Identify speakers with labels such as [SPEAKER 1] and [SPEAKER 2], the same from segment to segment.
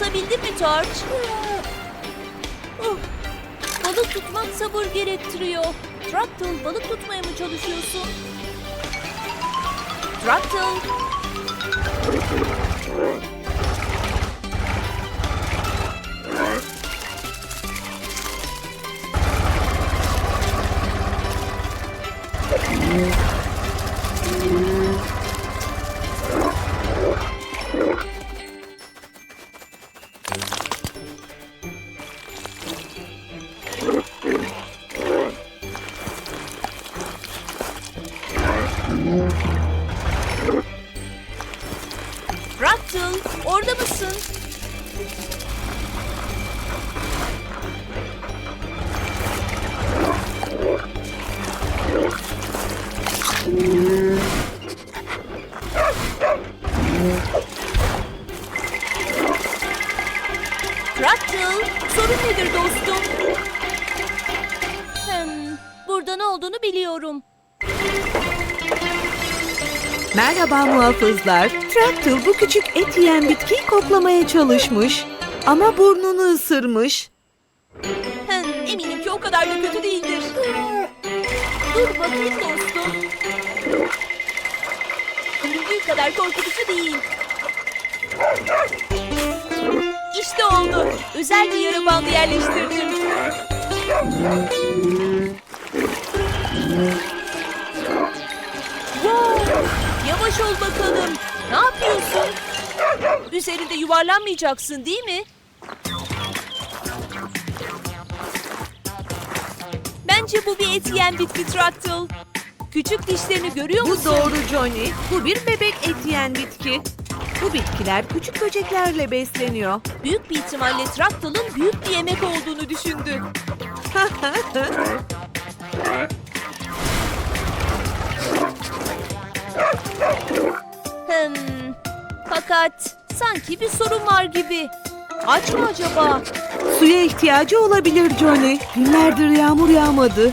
[SPEAKER 1] Tutabildin mi Torch? Oh, Balık tutmak sabır gerektiriyor. Tractal balık tutmaya mı çalışıyorsun? Tractal.
[SPEAKER 2] Merhaba muhafızlar. Tractal bu küçük et yiyen bitkiyi koklamaya çalışmış. Ama burnunu ısırmış.
[SPEAKER 1] Hem eminim ki o kadar da kötü değildir. Dur bakayım dostum. Göründüğü kadar korkutucu değil. İşte oldu. Özel bir yara bandı yerleştirdim. Yavaş ol bakalım. Ne yapıyorsun? Üzerinde yuvarlanmayacaksın değil mi? Bence bu bir et yiyen bitki Tractal. Küçük dişlerini görüyor
[SPEAKER 2] Bu
[SPEAKER 1] musun?
[SPEAKER 2] doğru Johnny. Bu bir bebek et yiyen bitki. Bu bitkiler küçük böceklerle besleniyor.
[SPEAKER 1] Büyük bir ihtimalle Tractal'ın büyük bir yemek olduğunu düşündü. Hmm, fakat sanki bir sorun var gibi. Aç mı acaba?
[SPEAKER 2] Suya ihtiyacı olabilir Johnny. Günlerdir yağmur yağmadı.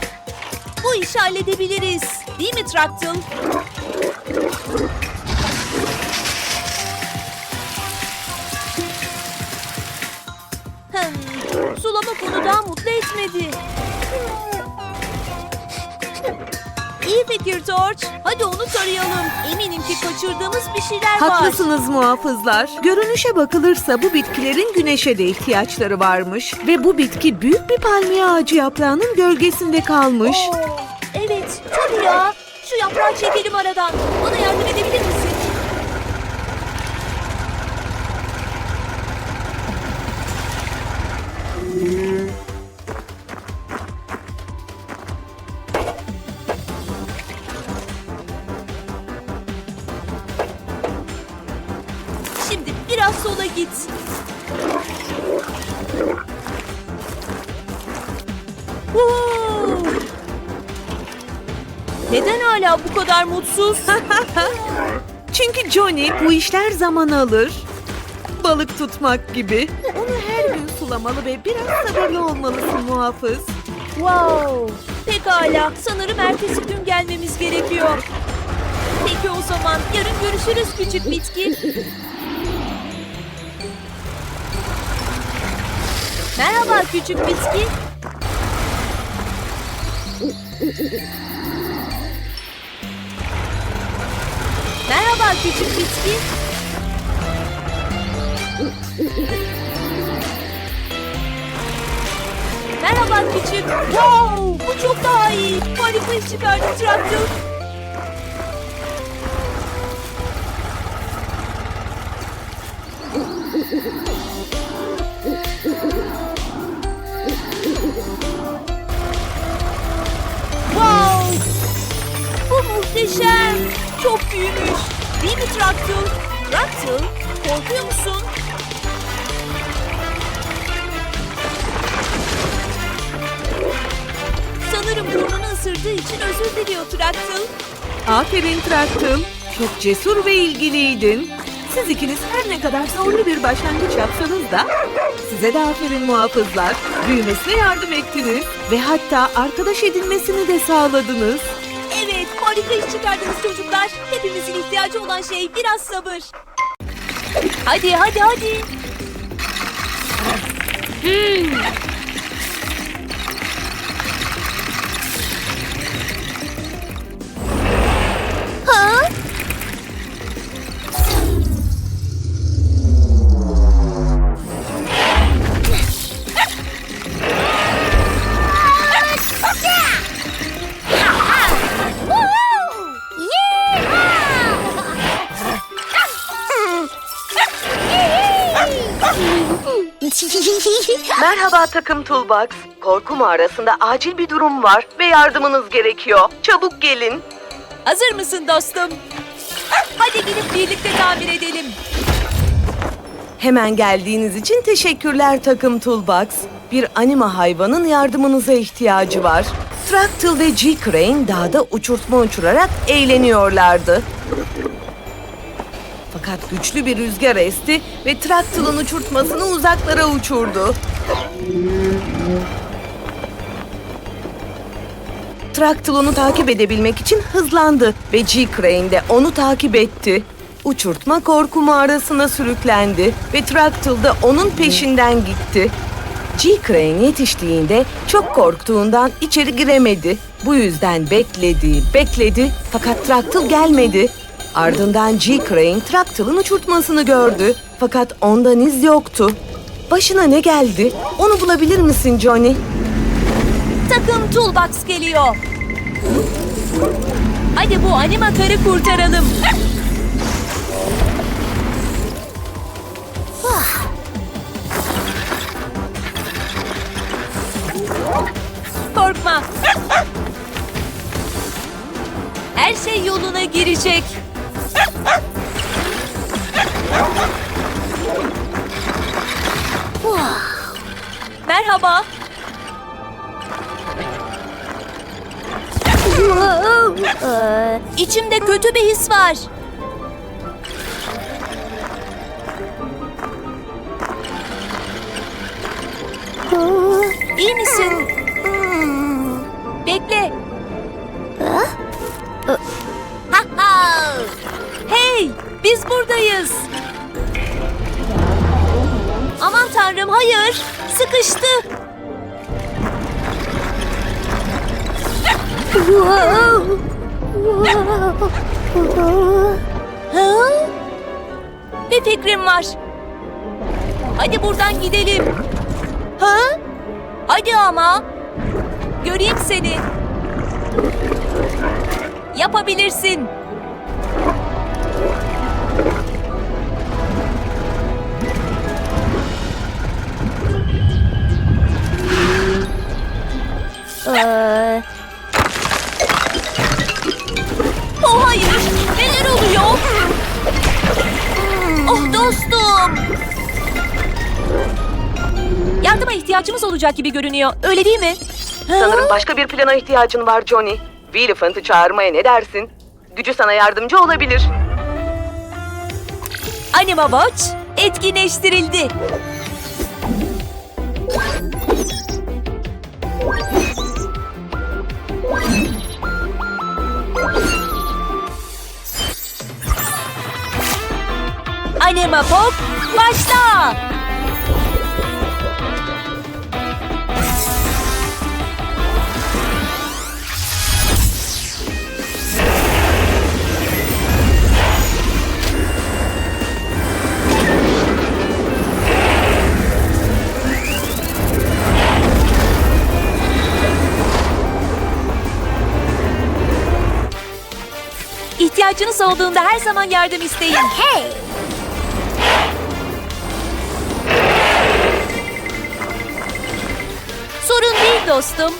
[SPEAKER 1] Bu işi halledebiliriz. Değil mi Tractal? Hmm, sulamak onu daha mutlu etmedi. İyi fikir Torch. Hadi onu tarayalım. Eminim ki kaçırdığımız bir şeyler var.
[SPEAKER 2] Haklısınız muhafızlar. Görünüşe bakılırsa bu bitkilerin güneşe de ihtiyaçları varmış. Ve bu bitki büyük bir palmiye ağacı yaprağının gölgesinde kalmış.
[SPEAKER 1] Oo, evet, tabii ya. Şu yaprağı çekelim aradan. Bana yardım edebilir misin? Mutsuz?
[SPEAKER 2] Çünkü Johnny bu işler zaman alır. Balık tutmak gibi. Onu her gün sulamalı ve biraz sabırlı olmalısın muhafız.
[SPEAKER 1] wow. Pekala. Sanırım ertesi gün gelmemiz gerekiyor. Peki o zaman yarın görüşürüz küçük bitki. Merhaba küçük bitki. Merhaba küçük bitki. Merhaba küçük. Wow, bu çok daha iyi. Harika iş çıkardın traktör. Wow, bu muhteşem. Çok büyümüş. Değil mi traktör? Traktör, korkuyor musun? Sanırım burnunu ısırdığı için özür diliyor Traktıl.
[SPEAKER 2] Aferin Traktım. Çok cesur ve ilgiliydin. Siz ikiniz her ne kadar zorlu bir başlangıç yapsanız da size de aferin muhafızlar. Büyümesine yardım ettiniz ve hatta arkadaş edinmesini de sağladınız.
[SPEAKER 1] Harika iş çıkardınız çocuklar. Hepimizin ihtiyacı olan şey biraz sabır. Hadi hadi hadi. Hmm.
[SPEAKER 2] Merhaba takım Toolbox. Korku mağarasında acil bir durum var ve yardımınız gerekiyor. Çabuk gelin.
[SPEAKER 1] Hazır mısın dostum? Hadi gidip birlikte tamir edelim.
[SPEAKER 2] Hemen geldiğiniz için teşekkürler takım Toolbox. Bir anima hayvanın yardımınıza ihtiyacı var. Fractal ve G-Crane dağda uçurtma uçurarak eğleniyorlardı. Fakat güçlü bir rüzgar esti ve Tractal'ın uçurtmasını uzaklara uçurdu. Tractal onu takip edebilmek için hızlandı ve G-Crane de onu takip etti. Uçurtma korku mağarasına sürüklendi ve Tractal da onun peşinden gitti. G-Crane yetiştiğinde çok korktuğundan içeri giremedi. Bu yüzden bekledi, bekledi fakat Tractal gelmedi. Ardından G-Crane Tractal'ın uçurtmasını gördü fakat ondan iz yoktu. Başına ne geldi? Onu bulabilir misin Johnny?
[SPEAKER 1] Takım Toolbox geliyor. Hadi bu anima karı kurtaralım. Korkma. Her şey yoluna girecek. Merhaba. İçimde kötü bir his var. İyi misin? Bekle. hey, biz buradayız. Tanrım, hayır. Sıkıştı. Bir fikrim var. Hadi buradan gidelim. Ha? Hadi ama. Göreyim seni. Yapabilirsin. Oh hayır. Neler oluyor? Oh dostum. Yardıma ihtiyacımız olacak gibi görünüyor. Öyle değil mi?
[SPEAKER 2] Sanırım başka bir plana ihtiyacın var Johnny. Willifant'ı çağırmaya ne dersin? Gücü sana yardımcı olabilir.
[SPEAKER 1] Anima Watch etkinleştirildi. Anima Pop başla. İhtiyacınız olduğunda her zaman yardım isteyin. Hey! Sorun değil dostum.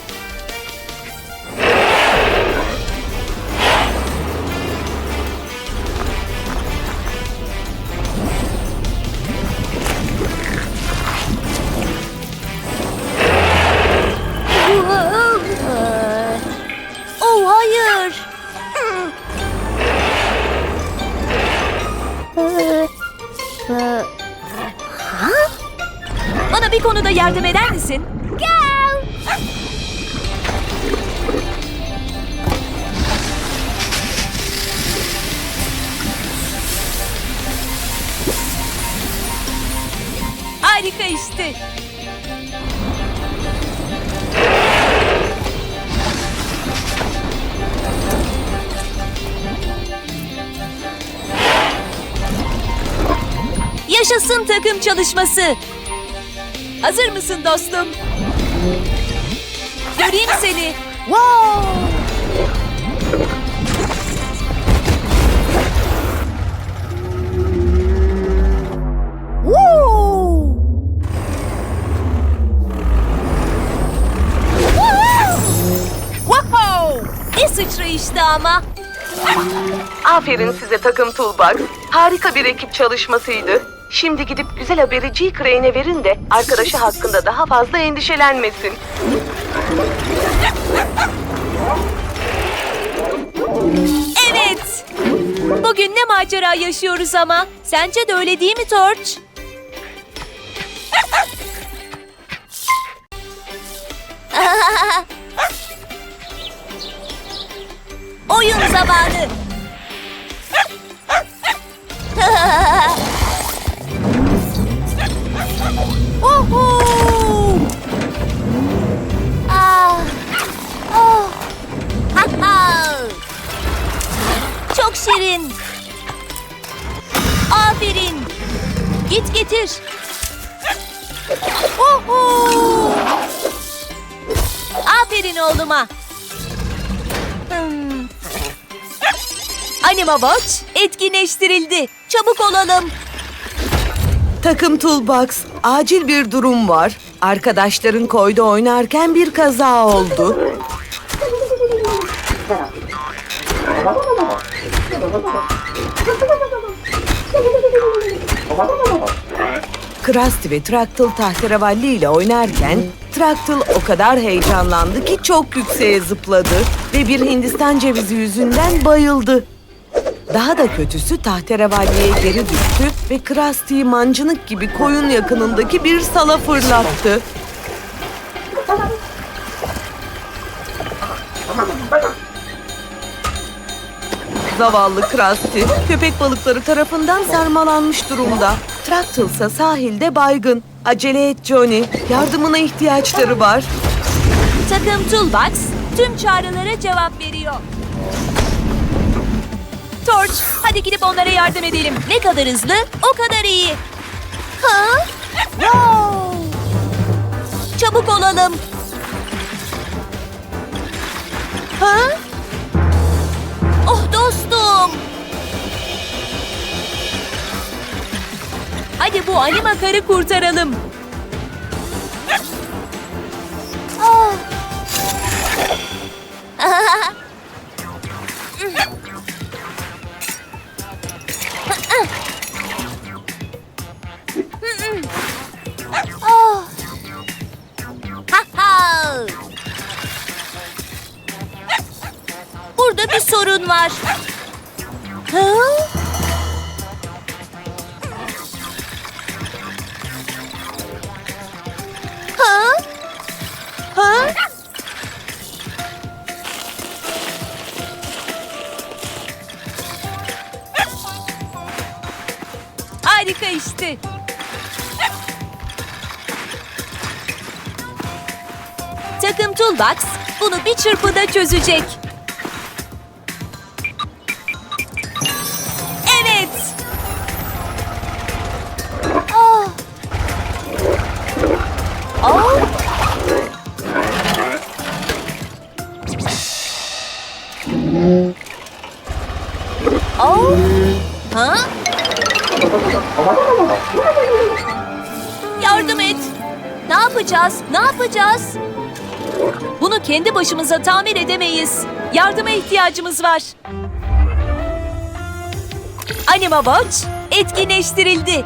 [SPEAKER 1] Oh hayır. Bana bir konuda yardım eder misin? gitti. Yaşasın takım çalışması. Hazır mısın dostum? Göreyim seni. Wow! Ama.
[SPEAKER 2] Aferin size takım Toolbox. Harika bir ekip çalışmasıydı. Şimdi gidip güzel haberi G Crane'e verin de arkadaşı hakkında daha fazla endişelenmesin.
[SPEAKER 1] Evet. Bugün ne macera yaşıyoruz ama. Sence de öyle değil mi Torch? Oyun zamanı. Uhu! Ah! Oh! Ha ha! Çok şirin. Aferin. Git getir. Uhu! Aferin oğluma. Anima Watch etkinleştirildi. Çabuk olalım.
[SPEAKER 2] Takım Toolbox, acil bir durum var. Arkadaşların koyda oynarken bir kaza oldu. Krusty ve Traktal tahterevalli ile oynarken Traktal o kadar heyecanlandı ki çok yükseğe zıpladı ve bir Hindistan cevizi yüzünden bayıldı. Daha da kötüsü tahterevalliye geri düştü ve Krusty'yi mancınık gibi koyun yakınındaki bir sala fırlattı. Zavallı Krusty, köpek balıkları tarafından sarmalanmış durumda. Traktal ise sahilde baygın. Acele et Johnny, yardımına ihtiyaçları var.
[SPEAKER 1] Takım Toolbox tüm çağrılara cevap veriyor. Torch, hadi gidip onlara yardım edelim. Ne kadar hızlı, o kadar iyi. Ha? Wow! Çabuk olalım. Ha? Oh dostum. Hadi bu anima karı kurtaralım. Ah. Harika işte. Takım Toolbox bunu bir çırpıda çözecek. Yapacağız? Bunu kendi başımıza tamir edemeyiz. Yardıma ihtiyacımız var. Anima Watch etkinleştirildi.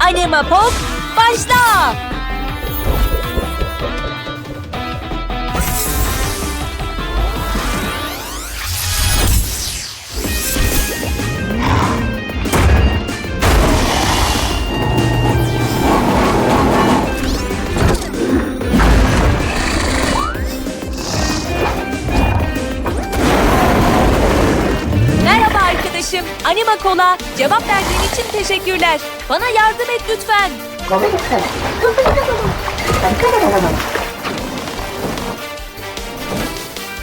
[SPEAKER 1] Anima Pop başla. Kola. Cevap verdiğin için teşekkürler. Bana yardım et lütfen.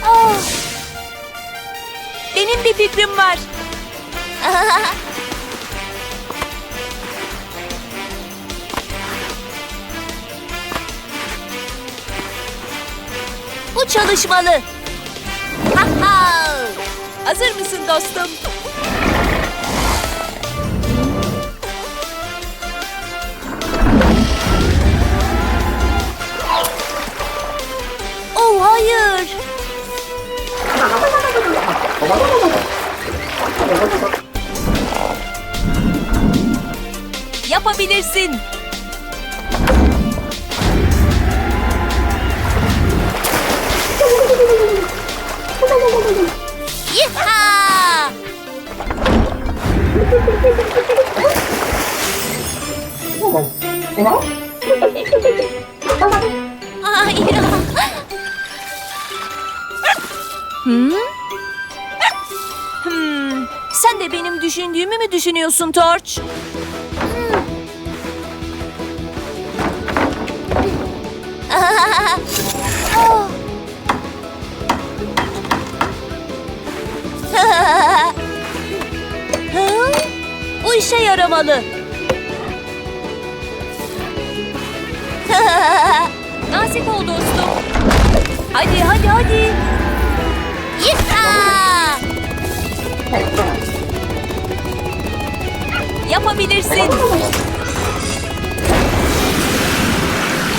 [SPEAKER 1] Ah. Benim bir fikrim var. Bu çalışmalı. Ha ha. Hazır mısın dostum? Hayır. Yapabilirsin. Yiha! Ay. Hmm? Hmm. Sen de benim düşündüğümü mü düşünüyorsun Torç? Hı? Bu işe yaramalı. Nazik ol dostum. Hadi hadi hadi. Yapabilirsin.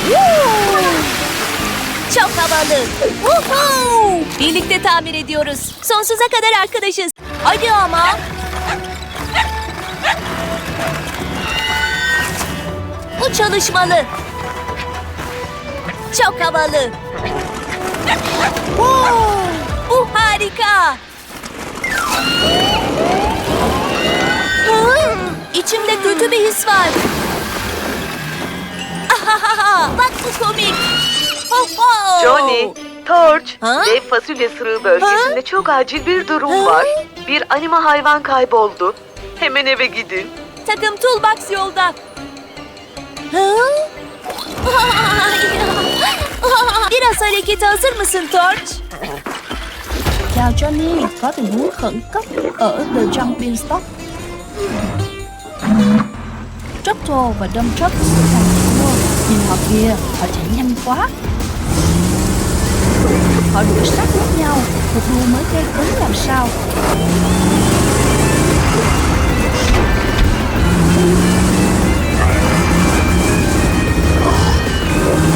[SPEAKER 1] Woo! Çok havalı. Birlikte tamir ediyoruz. Sonsuza kadar arkadaşız. Hadi ama. Bu çalışmalı. Çok havalı. Wow! Bu harika. Hı? İçimde kötü bir his var. Bak bu komik. Ho ho!
[SPEAKER 2] Johnny, Torch,
[SPEAKER 1] Ha?
[SPEAKER 2] dev fasulye sırığı bölgesinde çok acil bir durum
[SPEAKER 1] Ha?
[SPEAKER 2] var. Bir anima hayvan kayboldu. Hemen eve gidin.
[SPEAKER 1] Takım Toolbox yolda. Hı? Biraz harekete hazır mısın Torch?
[SPEAKER 3] Chào Johnny, có tình huống khẩn cấp ở The Jumping Stock. Trotto và Dump Truck sẵn. Nhìn họ kìa, họ chạy nhanh quá. Họ đuổi sát lẫn nhau, cuộc đua mới gây cấn làm sao.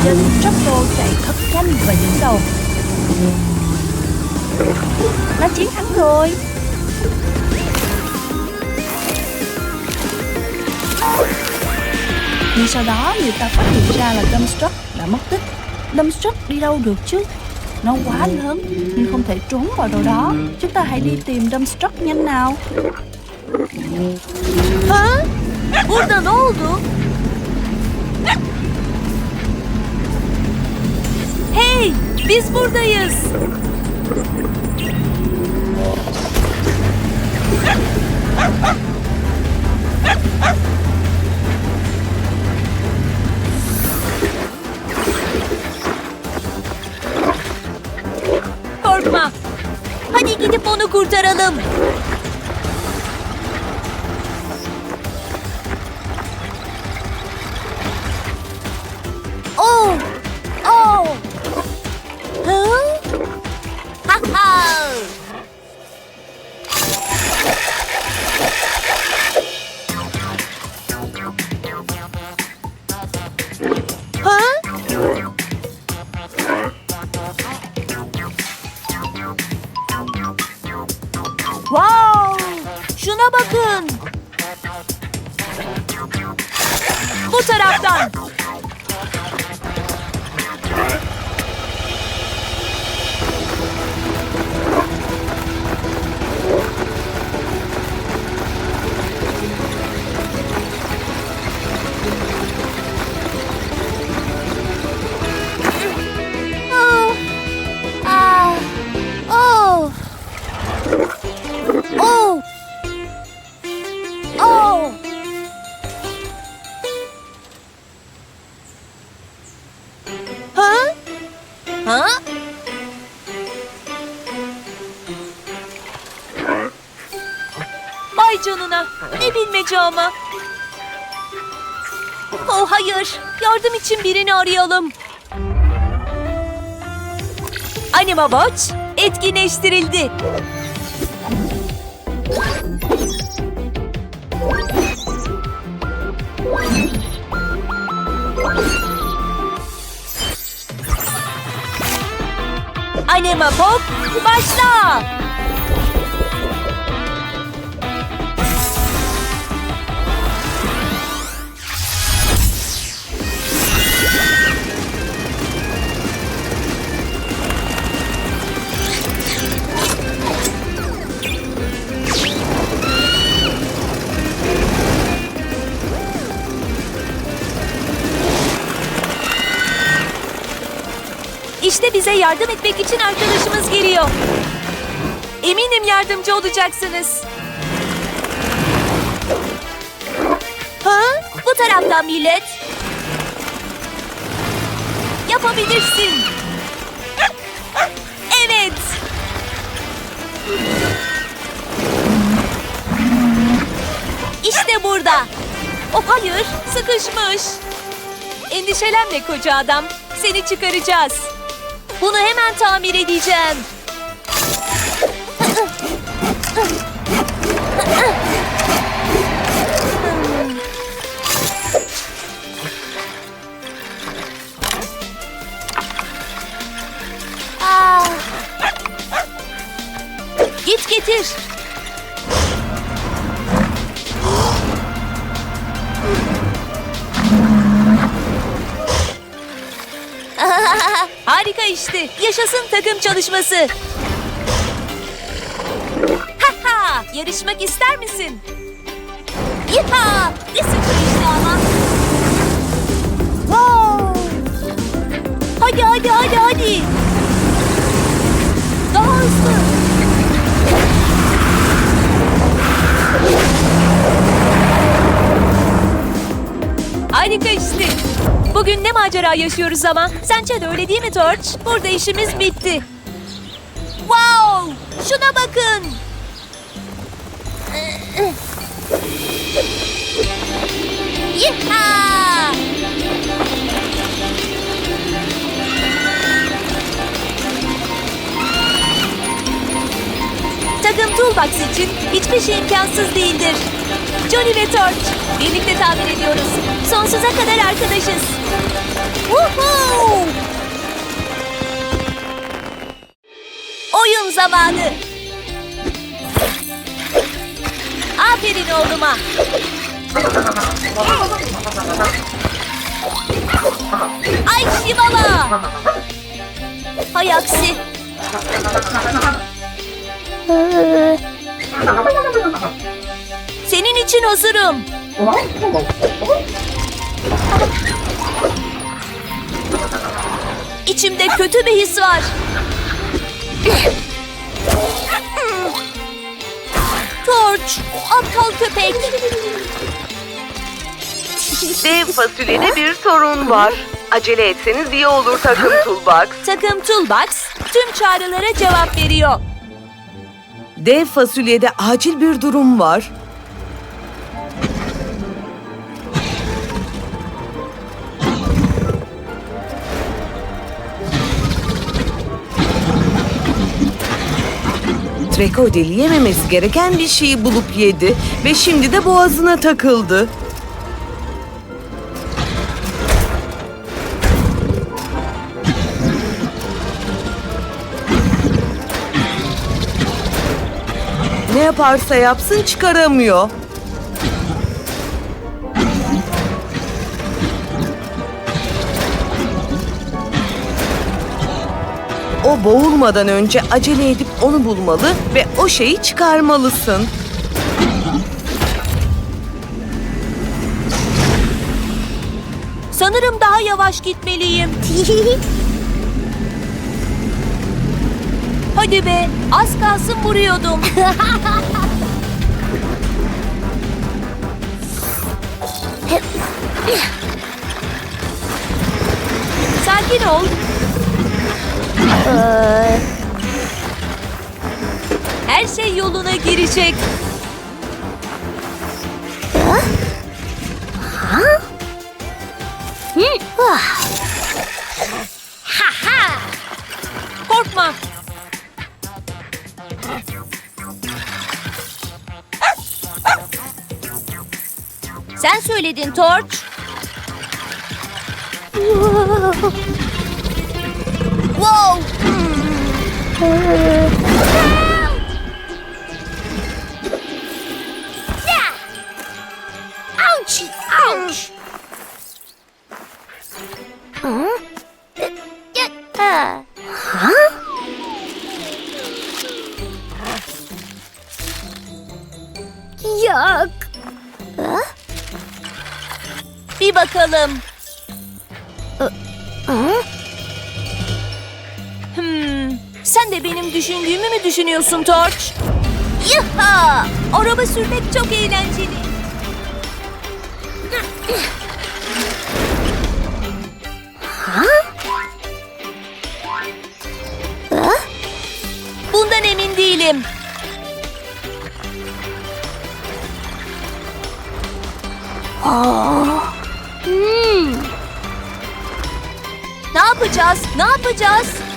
[SPEAKER 3] Chân Trotto chạy thật nhanh và dẫn đầu. Nó chiến thắng rồi Nhưng sau đó người ta phát hiện ra là Dumbstruck đã mất tích Dumbstruck đi đâu được chứ Nó quá lớn nên không thể trốn vào đâu đó Chúng ta hãy đi tìm Dumbstruck nhanh nào
[SPEAKER 1] Hả? Burada ne oldu? Hey, biz buradayız. Korkma. Hadi gidip onu kurtaralım. Ama. Oh hayır. Yardım için birini arayalım. Anima Watch etkinleştirildi. Anima Pop başla. İşte bize yardım etmek için arkadaşımız geliyor. Eminim yardımcı olacaksınız. Ha? Bu taraftan millet. Yapabilirsin. Evet. İşte burada. Oh hayır, sıkışmış. Endişelenme koca adam. Seni çıkaracağız. Bunu hemen tamir edeceğim. Git getir. İşte. Yaşasın takım çalışması. Ha ha! Yarışmak ister misin? Yiha! Ne süper işte ama. Wow! Hadi hadi hadi hadi. Daha hızlı. Harika işte. Bugün ne macera yaşıyoruz ama. Sence de öyle değil mi Torch? Burada işimiz bitti. Wow! Şuna bakın. Yiha! Takım Toolbox için hiçbir şey imkansız değildir. Johnny ve Torch, birlikte tamir ediyoruz. Sonsuza kadar arkadaşız. Woohoo! Oyun zamanı. Aferin oğluma. Ay şibala. Hay aksi. Senin için hazırım. İçimde kötü bir his var. Torch, aptal köpek.
[SPEAKER 2] Dev fasulyede bir sorun var. Acele etseniz iyi olur takım Toolbox.
[SPEAKER 1] Takım Toolbox tüm çağrılara cevap veriyor.
[SPEAKER 2] Dev fasulyede acil bir durum var. Treko deli yememesi gereken bir şeyi bulup yedi ve şimdi de boğazına takıldı. Ne yaparsa yapsın çıkaramıyor. O boğulmadan önce acele edip onu bulmalı ve o şeyi çıkarmalısın.
[SPEAKER 1] Sanırım daha yavaş gitmeliyim. Hadi be, az kalsın vuruyordum. Sakin ol. Her şey yoluna girecek. Korkma. Sen söyledin Torch. Wow! Ouch! Ouch! Düşünüyorsun Torch? Yaha! Araba sürmek çok eğlenceli. Bundan emin değilim. Ne yapacağız? Ne yapacağız?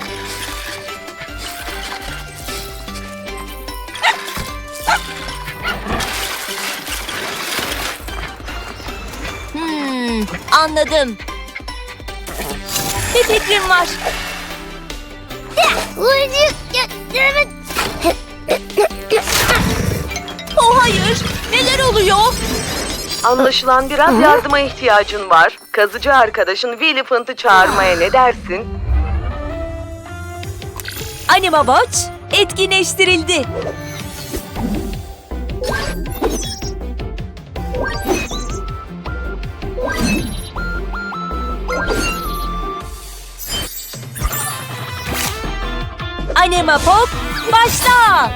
[SPEAKER 1] Anladım. Bir fikrim var. Oh hayır, neler oluyor?
[SPEAKER 2] Anlaşılan biraz yardıma ihtiyacın var. Kazıcı arkadaşın Willifant'ı çağırmaya ne dersin?
[SPEAKER 1] Anima Watch etkinleştirildi. Anima Pop başla.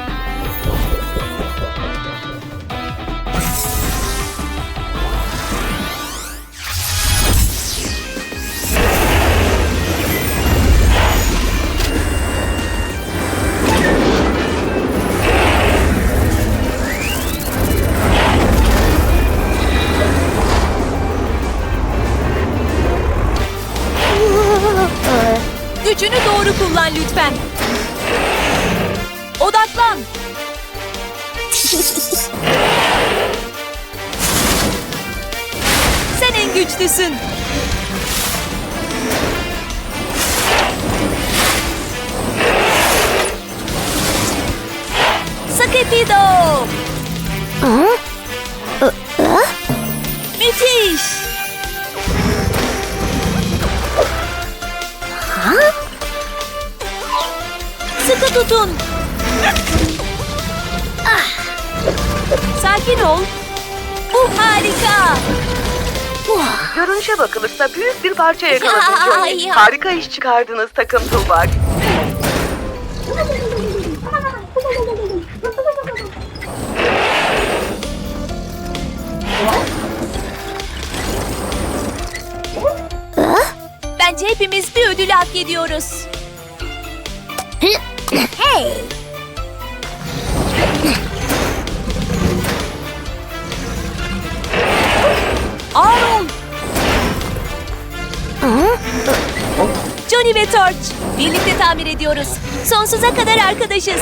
[SPEAKER 1] Gücünü doğru kullan lütfen. Sen en güçlüsün. Sakepido. Müthiş. Sıkı tutun. Ah. Sakin ol. Bu harika.
[SPEAKER 2] Görünüşe bakılırsa büyük bir parça yakaladın Johnny.
[SPEAKER 1] Ya.
[SPEAKER 2] Harika iş çıkardınız takım Tuğbak.
[SPEAKER 1] Bence hepimiz bir ödül hak ediyoruz. Ağır ol. Johnny ve Torch birlikte tamir ediyoruz. Sonsuza kadar arkadaşız.